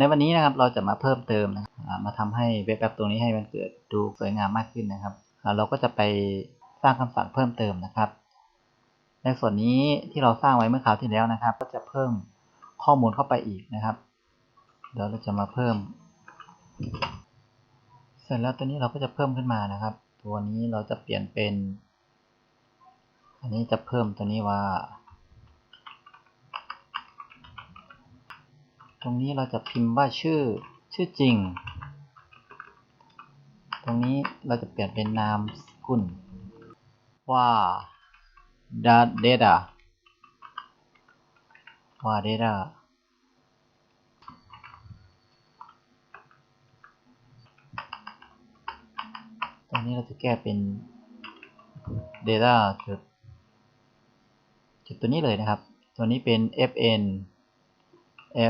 ในวันนี้นะครับเราจะมาเพิ่มเติมนะครับมาทำให้เว็บแอปตัวนี้ให้มันเกิดดูสวยงามมากขึ้นนะครับ เราก็จะไปสร้างคำสั่งเพิ่มเติมนะครับ ในส่วนนี้ที่เราสร้างไว้เมื่อคราวที่แล้วนะครับ ก็จะเพิ่มข้อมูลเข้าไปอีกนะครับ เดี๋ยวเราจะมาเพิ่ม เสร็จแล้วตัวนี้เราก็จะเพิ่มขึ้นมานะครับ ตัวนี้เราจะเปลี่ยนเป็น อันนี้จะเพิ่มตัวนี้ว่า ตรงนี้เราจะพิมพ์ว่าชื่อชื่อจริง ตรงนี้เราจะเปลี่ยนเป็นนามสกุลว่าดาเดดาว่าเดดาตรงนี้เราจะแก้เป็น data จุดจุดตัวนี้เลยนะครับ ตัวนี้เป็น fn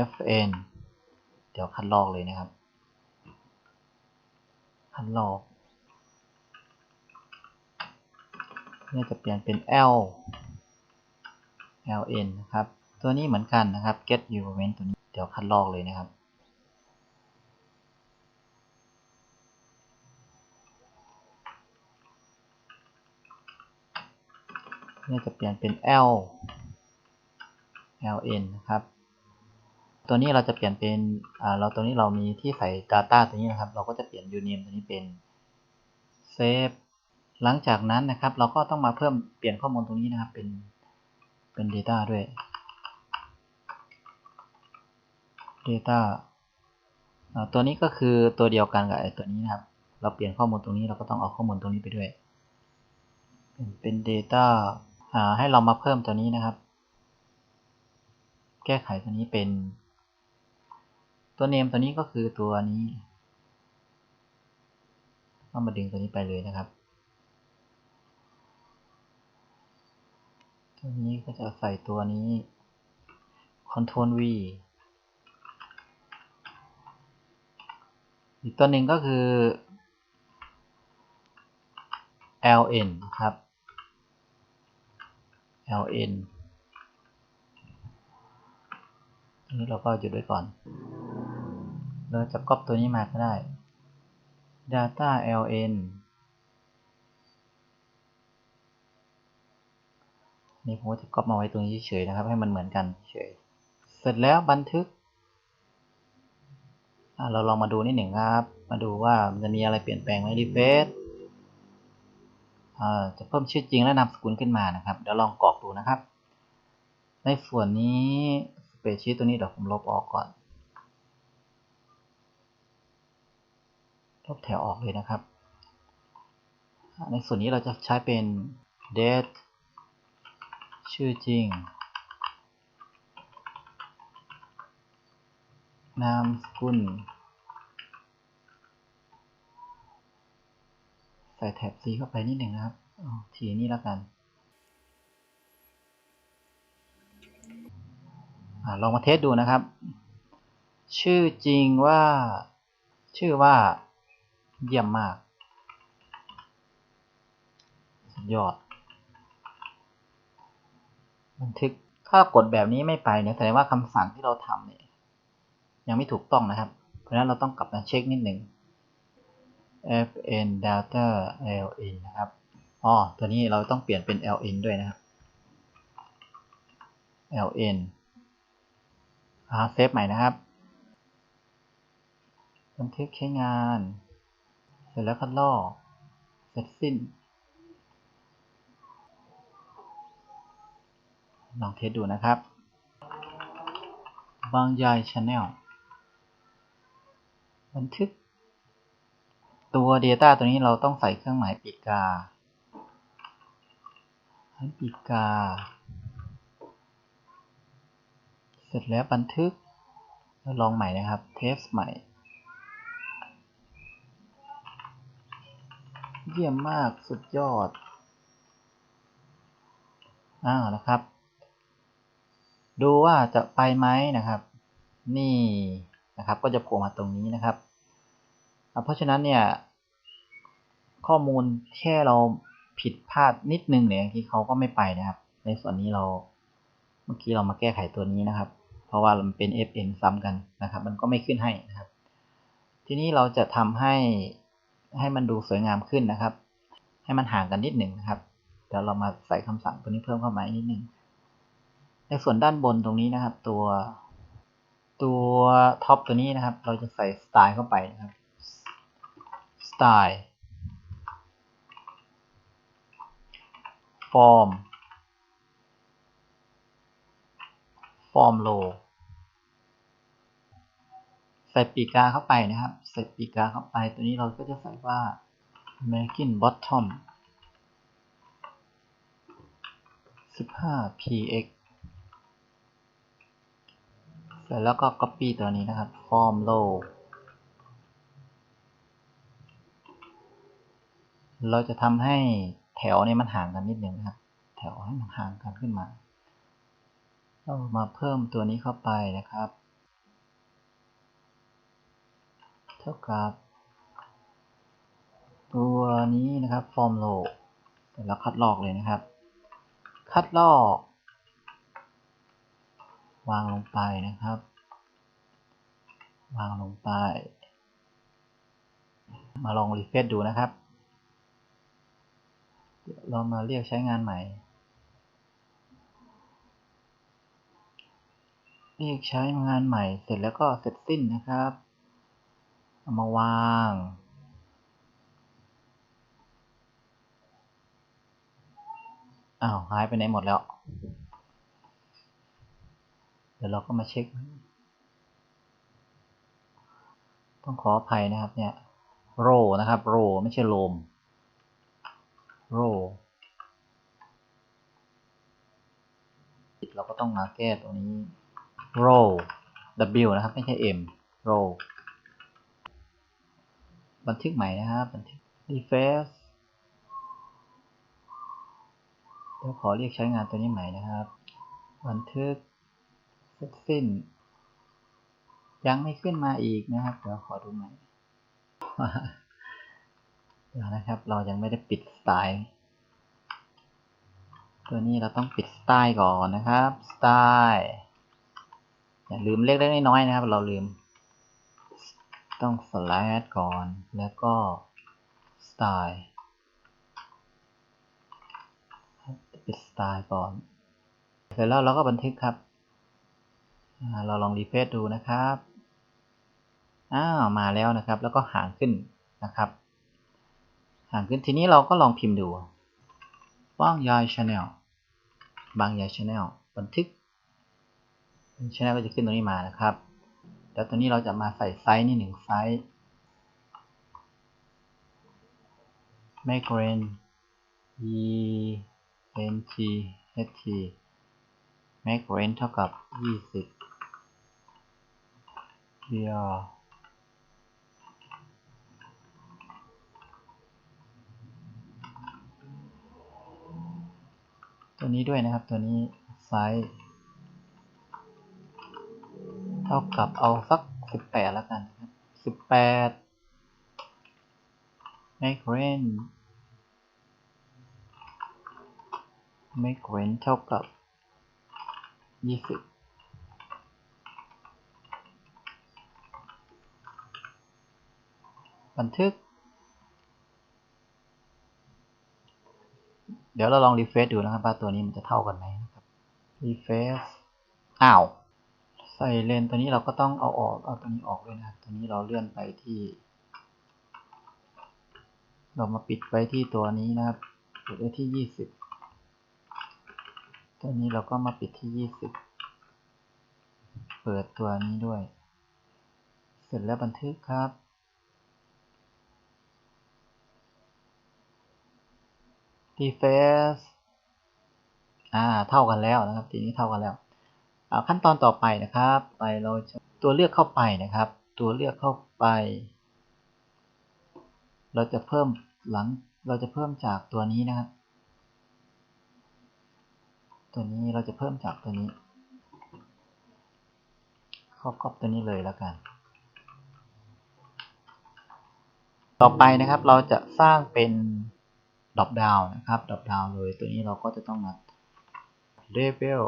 fn เดี๋ยวคัดลอกเลยนะครับ คัดลอกนี่ยจะเปลี่ยนเป็น l ln นะครับ ตัวนี้เหมือนกันนะครับ get argument ตัวนี้ เดี๋ยวคัดลอกเลยนะครับนี่ยจะเปลี่ยนเป็น l ln นะครับ ตัวนี้เราจะเปลี่ยนเป็นอ่าเราตัวนี้เรามีที่ใส่ data ตัวนี้นะครับ เราก็จะเปลี่ยน uname ตัวนี้เป็น save หลังจากนั้นนะครับ เราก็ต้องมาเพิ่มเปลี่ยนข้อมูลตรงนี้นะครับ เป็นเป็น data ด้วย data ตัวนี้ก็คือตัวเดียวกันกับไอ้ตัวนี้นะครับ เราเปลี่ยนข้อมูลตรงนี้เราก็ต้องเอาข้อมูลตรงนี้ไปด้วย เป็น data ให้เรามาเพิ่มตัวนี้นะครับ แก้ไขตัวนี้เป็น ตัว name ตัวนี้ก็คือตัวนี้ก็มาดึงตัวนี้ไปเลยนะครับ ตัวนี้ก็จะใส่ตัวนี้ control v อีกตัวหนึ่งก็คือ ln ครับ ln อันนี้เราก็หยุดไว้ก่อน เราจะก๊อปตัวนี้มาก็ได้ data ln นี่ผมก็จะก๊อปมาไว้ตรงนี้เฉยๆนะครับ ให้มันเหมือนกันเฉย เสร็จแล้วบันทึก เราลองมาดูนิดหนึ่งครับ มาดูว่ามันจะมีอะไรเปลี่ยนแปลงไหมรีเฟซจะเพิ่มชื่อจริงและนามสกุลขึ้นมานะครับ เดี๋ยวลองกรอกดูนะครับ ในส่วนนี้สเปซชีตตัวนี้เดี๋ยวผมลบออกก่อน ลบแถวออกเลยนะครับ ในส่วนนี้เราจะใช้เป็น date ชื่อจริง นามสกุล ใส่แถบ C เข้าไปนิดหนึ่งนะครับทีนี้แล้วกันอลองมาเทสดูนะครับ ชื่อจริงว่า ชื่อว่า เยี่ยมมากสุดยอด บันทึกถ้ากดแบบนี้ไม่ไปเนี่ยแสดงว่าคำสั่งที่เราทำเนี่ยยังไม่ถูกต้องนะครับ เพราะฉะนั้นเราต้องกลับมาเช็คนิดหนึ่ง fn data ln นะครับอ๋อตัวนี้เราต้องเปลี่ยนเป็น ln ด้วยนะครับ ln อ่าเซฟใหม่นะครับ บันทึกใช้งาน ร็จแล้วคัดลอเสร็จสิ้น ลองเทสดูนะครับ บางยายชาแนลบันทึก ตัว Data ตัวนี้เราต้องใส่เครื่องหมายปีกาปีกา เสร็จแล้วบันทึกลองใหม่นะครับ เทสใหม่ เยี่ยมมากสุดยอด อ้าวนะครับ ดูว่าจะไปไหมนะครับ นี่นะครับ ก็จะโผล่มาตรงนี้นะครับ เพราะฉะนั้นเนี่ย ข้อมูลแค่เราผิดพลาดนิดนึงเนี่ยที่เขาก็ไม่ไปนะครับ ในส่วนนี้เรา เมื่อกี้เรามาแก้ไขตัวนี้นะครับ เพราะว่ามันเป็น fn ซ้ำกันนะครับ มันก็ไม่ขึ้นให้นะครับ ทีนี้เราจะทำให้ ให้มันดูสวยงามขึ้นนะครับ ให้มันห่างกันนิดหนึ่งนะครับ เดี๋ยวเรามาใส่คำสั่งตัวนี้เพิ่มเข้ามาอีกนิดหนึ่งในส่วนด้านบนตรงนี้นะครับ ตัวตัวท็อปตัวนี้นะครับ เราจะใส่สไตล์เข้าไปนะครับสไตล์ฟอร์มฟอร์มโล ใส่ปีกาเข้าไปนะครับ ใส่ปีกาเข้าไป ตัวนี้เราก็จะใส่ว่า American Bottom 15 px เสร็จแล้วก็ copy ตัวนี้นะครับ form low เราจะทำให้แถวเนี่ยมันห่างกันนิดหนึ่งนะครับ แถวให้มันห่างกันขึ้นมาเรามาเพิ่มตัวนี้เข้าไปนะครับ เท่ากับ ตัวนี้นะครับ form low เสร็จแล้วคัดลอกเลยนะครับ คัดลอก วางลงไปนะครับ วางลงไป มาลองรีเฟซดูนะครับเรามาเรียกใช้งานใหม่ เรียกใช้งานใหม่เสร็จแล้วก็เสร็จสิ้นนะครับ เอามาวาง อ้าว หายไปไหนหมดแล้ว เดี๋ยวเราก็มาเช็ค ต้องขออภัยนะครับเนี่ย โรนะครับ โร ไม่ใช่โลม โรเราก็ต้องมาแก้ตัวนี้ row w นะครับ ไม่ใช่ m row บันทึกใหม่นะครับ บันทึก refresh เดี๋ยวขอเรียกใช้งานตัวนี้ใหม่นะครับ บันทึกเสร็จสิ้น ยังไม่ขึ้นมาอีกนะครับ เดี๋ยวขอดูใหม่เดี๋ยวนะครับ เรายังไม่ได้ปิดสไตล์ ตัวนี้เราต้องปิดสไตล์ก่อนนะครับ สไตล์ อย่าลืมเล็กๆน้อยๆนะครับ เราลืม ต้อง slash ก่อน แล้วก็สไตล์ปิดสไตล์ก่อน เสร็จแล้วเราก็บันทึกครับ เราลองรีเฟซดูนะครับ อ้าว มาแล้วนะครับ แล้วก็ห่างขึ้นนะครับ ห่างขึ้น ทีนี้เราก็ลองพิมพ์ดู ว่างยายชาแนลบางยายชาแนลบันทึกชาแนลก็จะขึ้นตรงนี้มานะครับ แล้วตัวนี้เราจะมาใส่ไซส์นี่หนึ่งไซส์ make range e n g h t make range เท่ากับ 20 br ตัวนี้ด้วยนะครับตัวนี้ไซส์ ท่ากับเอาสัก 18 แล้วกันครับ18 make range make range เท่ากับ 20บันทึก เดี๋ยวเราลองรีเฟซดูนะครับว่าตัวนี้มันจะเท่ากันไหมนะครับรีเฟซอ้าว ใส่เลนตัวนี้เราก็ต้องเอาออก เอาตัวนี้ออกด้วยนะครับ ตัวนี้เราเลื่อนไปที่ เรามาปิดไว้ที่ตัวนี้นะครับ ปิดไว้ที่ยี่สิบตัวนี้เราก็มาปิดที่ยี่สิบเปิดตัวนี้ด้วย เสร็จแล้วบันทึกครับ deface อ่า เท่ากันแล้วนะครับ ทีนี้เท่ากันแล้ว ขั้นตอนต่อไปนะครับ ไปเราจะตัวเลือกเข้าไปนะครับ ตัวเลือกเข้าไป เราจะเพิ่มหลังเราจะเพิ่มจากตัวนี้นะครับ ตัวนี้เราจะเพิ่มจากตัวนี้ครอบครอบตัวนี้เลยแล้วกัน ต่อไปนะครับเราจะสร้างเป็นดรอปดาวนะครับดรอปดาวเลยตัวนี้เราก็จะต้องมา label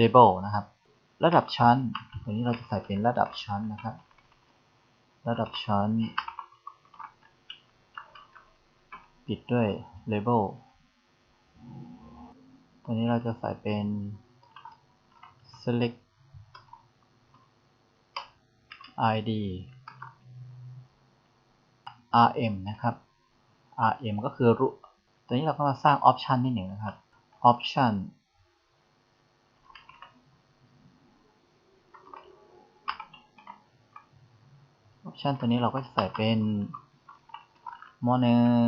label นะครับ ระดับชั้นตัวนี้เราจะใส่เป็นระดับชั้นนะครับ ระดับชั้น ปิดด้วย label ตัวนี้เราจะใส่เป็น select id rm นะครับ rm ก็คือรูตัวนี้เราก็มาสร้าง option นิดหนึ่งนะครับ option option ตัวนี้เราก็จะใส่เป็นมหนึ่ง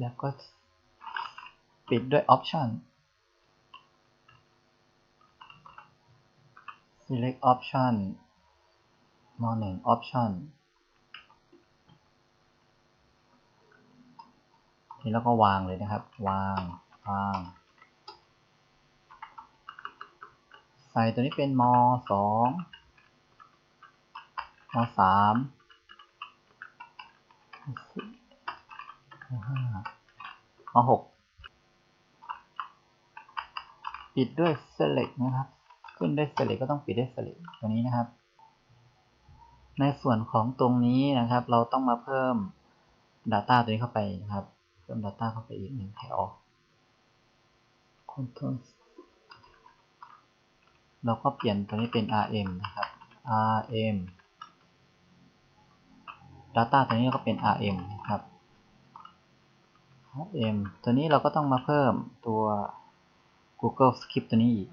แล้วก็ปิดด้วย option select option มหนึ่ง option นี่แล้วก็วางเลยนะครับ วาง วาง ใส่ตัวนี้เป็นมสอง มสามมสี่มห้ามหกปิดด้วย select นะครับ ขึ้นด้วย select ก็ต้องปิดด้วย select ตัวนี้นะครับ ในส่วนของตรงนี้นะครับ เราต้องมาเพิ่ม Data ตัวนี้เข้าไปนะครับ เพิ่ม Data เข้าไปอีกหนึ่งแถว Control เราก็เปลี่ยนตัวนี้เป็น rm นะครับ rm Data ตัวนี้ก็เป็น rm ครับ rm ตัวนี้เราก็ต้องมาเพิ่มตัว Google Script ตัวนี้อีก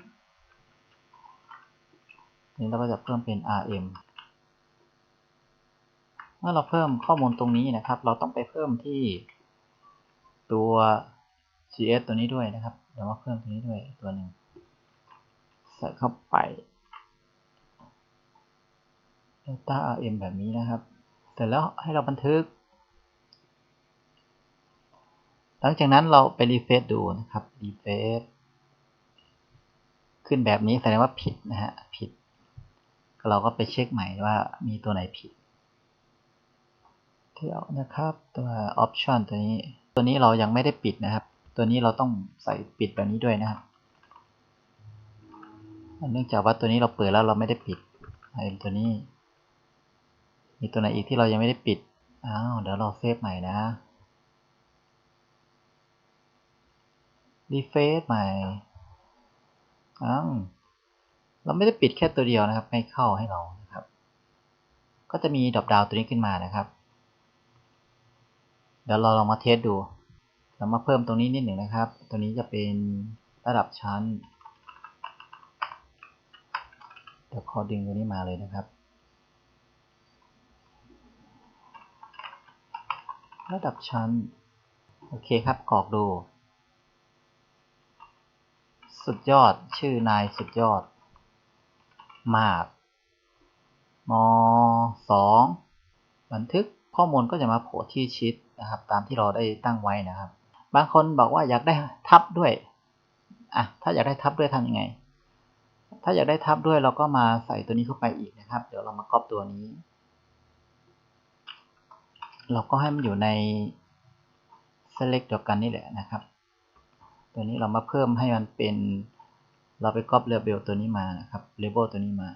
นี้เราก็จะเพิ่มเป็น rm เมื่อเราเพิ่มข้อมูลตรงนี้นะครับ เราต้องไปเพิ่มที่ตัว gs ตัวนี้ด้วยนะครับเดี๋ยวมาเพิ่มตัวนี้ด้วยตัวหนึ่งใส่เข้าไป data rm แบบนี้นะครับ เสร็จแล้วให้เราบันทึก หลังจากนั้นเราไปรีเฟซดูนะครับรีเฟซขึ้นแบบนี้แสดงว่าผิดนะฮะผิด เราก็ไปเช็คใหม่ว่ามีตัวไหนผิดเที่ยวนะครับตัว option ตัวนี้ ตัวนี้เรายังไม่ได้ปิดนะครับ ตัวนี้เราต้องใส่ปิดแบบนี้ด้วยนะครับเนื่องจากว่าตัวนี้เราเปิดแล้วเราไม่ได้ปิดไอ้ตัวนี้ มีตัวไหนอีกที่เรายังไม่ได้ปิด อ้าว เดี๋ยวเราเซฟใหม่นะรีเฟซใหม่ อ้าว เราไม่ได้ปิดแค่ตัวเดียวนะครับ ไม่เข้าให้เรานะครับ ก็จะมีดรอปดาวตัวนี้ขึ้นมานะครับ เดี๋ยวเราลองมาเทสดู เรามาเพิ่มตรงนี้นิดหนึ่งนะครับ ตัวนี้จะเป็นระดับชั้นเดี๋ยวขอดึงตัวนี้มาเลยนะครับ ระดับชั้น โอเคครับกรอกดู สุดยอดชื่อนายสุดยอด มากมสองบันทึกข้อมูลก็จะมาโผล่ที่ชิดนะครับ ตามที่เราได้ตั้งไว้นะครับ บางคนบอกว่าอยากได้ทับด้วยอะถ้าอยากได้ทับด้วยทำยังไง ถ้าอยากได้ทับด้วยเราก็มาใส่ตัวนี้เข้าไปอีกนะครับ เดี๋ยวเรามาก๊อปตัวนี้ เราก็ให้มันอยู่ใน select เดียวกันนี่แหละนะครับ ตัวนี้เรามาเพิ่มให้มันเป็น เราไปก๊อป label ตัวนี้มานะครับ label ตัวนี้มา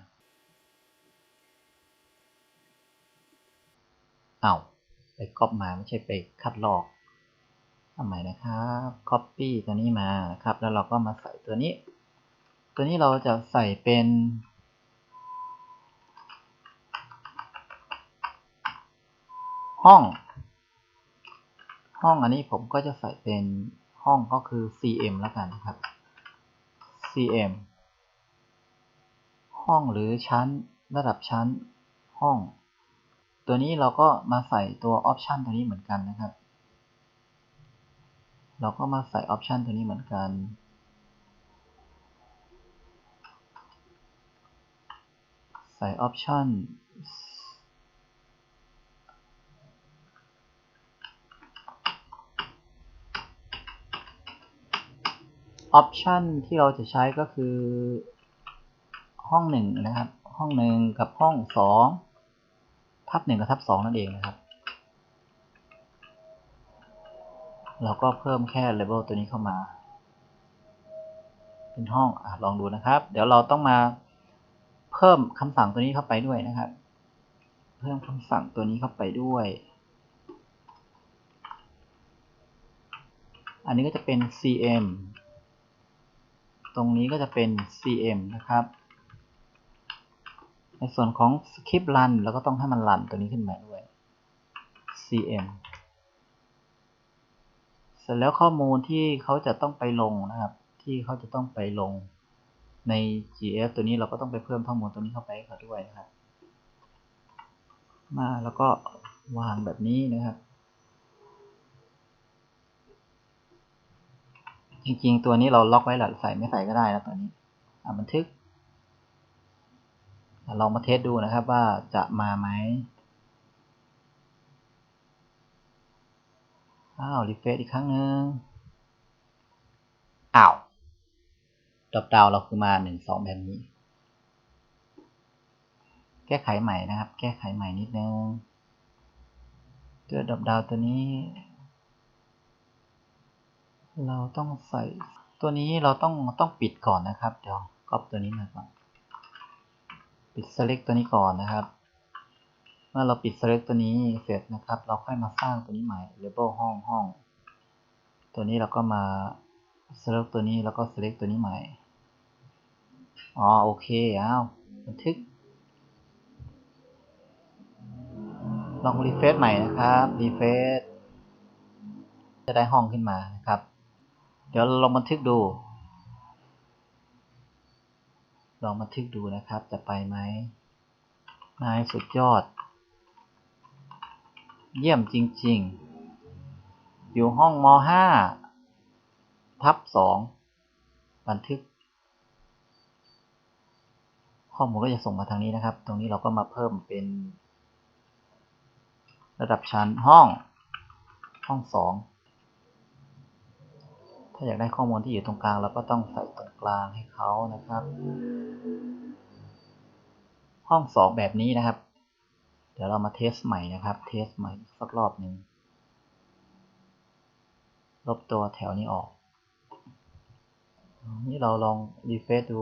เอา้าไปก๊อปมาไม่ใช่ไปคัดลอกทำใหม่นะครับ copy ตัวนี้มานะครับ แล้วเราก็มาใส่ตัวนี้ ตัวนี้เราจะใส่เป็น ห้อง ห้องอันนี้ผมก็จะใส่เป็นห้องก็คือ cm แล้วกันนะครับ cm ห้องหรือชั้นระดับชั้นห้อง ตัวนี้เราก็มาใส่ตัว option ตัวนี้เหมือนกันนะครับ เราก็มาใส่ option ตัวนี้เหมือนกันใส่ option option ที่เราจะใช้ก็คือ ห้องหนึ่งนะครับ ห้องหนึ่งกับห้องสองทับหนึ่งกับทับสองนั่นเองนะครับ เราก็เพิ่มแค่ label ตัวนี้เข้ามา เป็นห้องอลองดูนะครับ เดี๋ยวเราต้องมาเพิ่มคำสั่งตัวนี้เข้าไปด้วยนะครับ เพิ่มคำสั่งตัวนี้เข้าไปด้วย อันนี้ก็จะเป็น cm ตรงนี้ก็จะเป็น cm นะครับ ในส่วนของ script run เราก็ต้องให้มันรันตัวนี้ขึ้นมาด้วย cm เสร็จแล้วข้อมูลที่เขาจะต้องไปลงนะครับ ที่เขาจะต้องไปลงใน gf ตัวนี้เราก็ต้องไปเพิ่มข้อมูลตัวนี้เข้าไปให้เขาด้วยนะครับ มาแล้วก็วางแบบนี้นะครับ จริง ๆ ตัวนี้เราล็อกไว้หลัใส่ไม่ใส่ก็ได้นะตัวนี้อ่าบันทึกลองมาเทสดูนะครับว่าจะมาไหมอ้าวรีเฟซอีกครั้งหนึ่งอ้าวดรอปดาวเราคือมาหนึ่งสองแบบนี้ แก้ไขใหม่นะครับ แก้ไขใหม่นิดนึงตัวดรอปดาวตัวนี้ เราต้องใส่ ตัวนี้เราต้องต้องปิดก่อนนะครับ เดี๋ยวก๊อปตัวนี้มาก่อน ปิด select ตัวนี้ก่อนนะครับ เมื่อเราปิด select ตัวนี้เสร็จนะครับ เราค่อยมาสร้างตัวนี้ใหม่ label ห้องห้อง ตัวนี้เราก็มา select ตัวนี้แล้วก็ select ตัวนี้ใหม่ อ๋อโอเคอ้าวบันทึก ลองรีเฟซใหม่นะครับรีเฟซจะได้ห้องขึ้นมานะครับ เดี๋ยวลองบันทึกดู ลองบันทึกดูนะครับ จะไปไหมนายสุดยอด เยี่ยมจริง ๆ อยู่ห้องม .5 ทับ2บันทึก ข้อมูลก็จะส่งมาทางนี้นะครับ ตรงนี้เราก็มาเพิ่มเป็น ระดับชั้นห้องห้อง 2าอยากได้ข้อมูลที่อยู่ตรงกลางเราก็ต้องใส่ตรงกลางให้เขานะครับ ห้องสองแบบนี้นะครับ เดี๋ยวเรามาเทสใหม่นะครับ เทสใหม่สักรอบหนึ่งลบตัวแถวนี้ออก นี่เราลองรีเฟซดู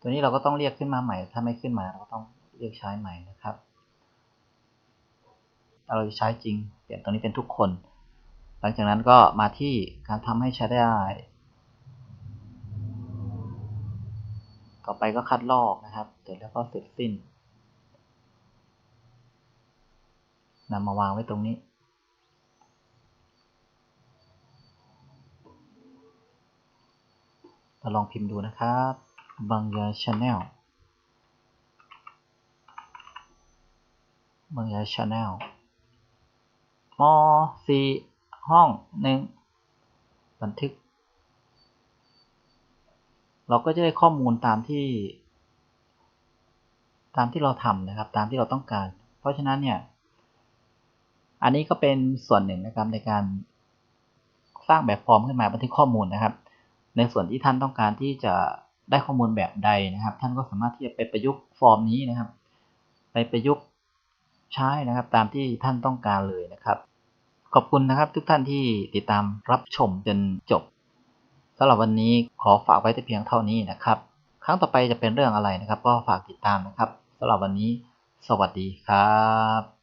ตัวนี้เราก็ต้องเรียกขึ้นมาใหม่ ถ้าไม่ขึ้นมาเราก็ต้องเรียกใช้ใหม่นะครับ เราใช้จริง เปลี่ยนตรงนี้เป็นทุกคน ลังจากนั้นก็มาที่การทำให้ใช้ได้ ต่อไปก็คัดลอกนะครับเสร็จแล้วก็เสร็จสิ้นนำมาวางไว้ตรงนี้เราลองพิมพ์ดูนะครับบางยาชาแนลบางยาชาแนลมสี่ ห้องหนึ่งบันทึก เราก็จะได้ข้อมูลตามที่ ตามที่เราทำนะครับ ตามที่เราต้องการ เพราะฉะนั้นเนี่ย อันนี้ก็เป็นส่วนหนึ่งนะครับในการสร้างแบบฟอร์มขึ้นมาบันทึกข้อมูลนะครับ ในส่วนที่ท่านต้องการที่จะได้ข้อมูลแบบใดนะครับ ท่านก็สามารถที่จะไปประยุกต์ฟอร์มนี้นะครับ ไปประยุกต์ใช้นะครับ ตามที่ท่านต้องการเลยนะครับ ขอบคุณนะครับทุกท่านที่ติดตามรับชมจนจบสำหรับวันนี้ขอฝากไว้แต่เพียงเท่านี้นะครับ ครั้งต่อไปจะเป็นเรื่องอะไรนะครับ ก็ฝากติดตามนะครับสำหรับวันนี้ สวัสดีครับ